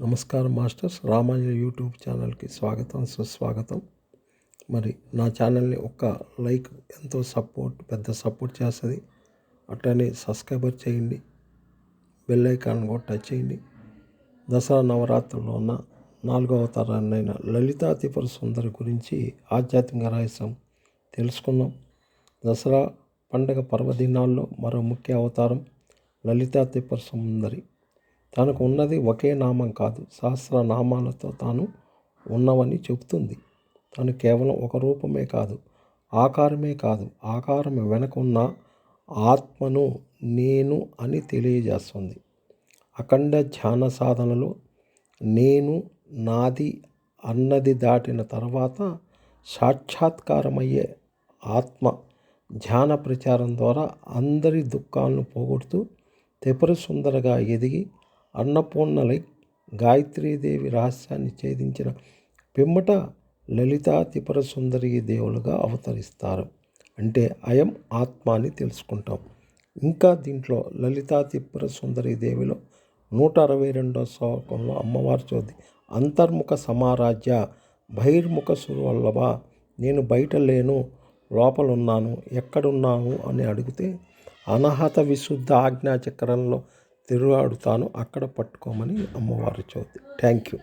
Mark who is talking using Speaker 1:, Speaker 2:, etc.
Speaker 1: నమస్కారం masters. Ramanjali YouTube ఛానల్కి స్వాగతం సుస్వాగతం. మరి నా ఛానల్ని ఒక్క లైక్ ఎంతో సపోర్ట్ పెద్ద సపోర్ట్ చేస్తుంది. అట్లనే సబ్స్క్రైబర్ చేయండి. బెల్ ఐకాన్ కూడా టచ్ చేయండి. దసరా నవరాత్రుల్లో ఉన్న నాలుగో అవతారాన్నైన లలితా త్రిపుర సుందరి గురించి ఆధ్యాత్మిక రహస్యం తెలుసుకుందాం. దసరా పండగ పర్వదినాల్లో మరో ముఖ్య అవతారం లలితా త్రిపుర సుందరి. తనకు ఉన్నది ఒకే నామం కాదు సహస్ర నామాలతో తాను ఉన్నవని చెబుతుంది. తను కేవలం ఒక రూపమే కాదు ఆకారమే కాదు ఆకారం వెనక ఉన్న ఆత్మను నేను అని తెలియజేస్తుంది. అఖండ ధ్యాన సాధనలో నేను నాది అన్నది దాటిన తర్వాత సాక్షాత్కారమయ్యే ఆత్మ ధ్యాన ప్రచారం ద్వారా అందరి దుఃఖాలను పోగొడుతూ త్రిపుర సుందరగా ఎదిగి అన్నపూర్ణలై గాయత్రీదేవి రహస్యాన్ని ఛేదించిన పిమ్మట లలితా త్రిపుర సుందరి దేవులుగా అవతరిస్తారు. అంటే అయం ఆత్మ అని తెలుసుకుంటాం. ఇంకా దీంట్లో లలితా త్రిపుర సుందరి దేవిలో నూట అరవై రెండో శ్లోకంలో అమ్మవారి చోది అంతర్ముఖ సమారాజ్య బహిర్ముఖ సువల్లభ నేను బయట లేను లోపలున్నాను ఎక్కడున్నాను అని అడిగితే అనహత విశుద్ధ ఆజ్ఞా చక్రంలో తిరుగాడుతాను. అక్కడ పట్టుకోమని అమ్మవారి చోది థ్యాంక్ యూ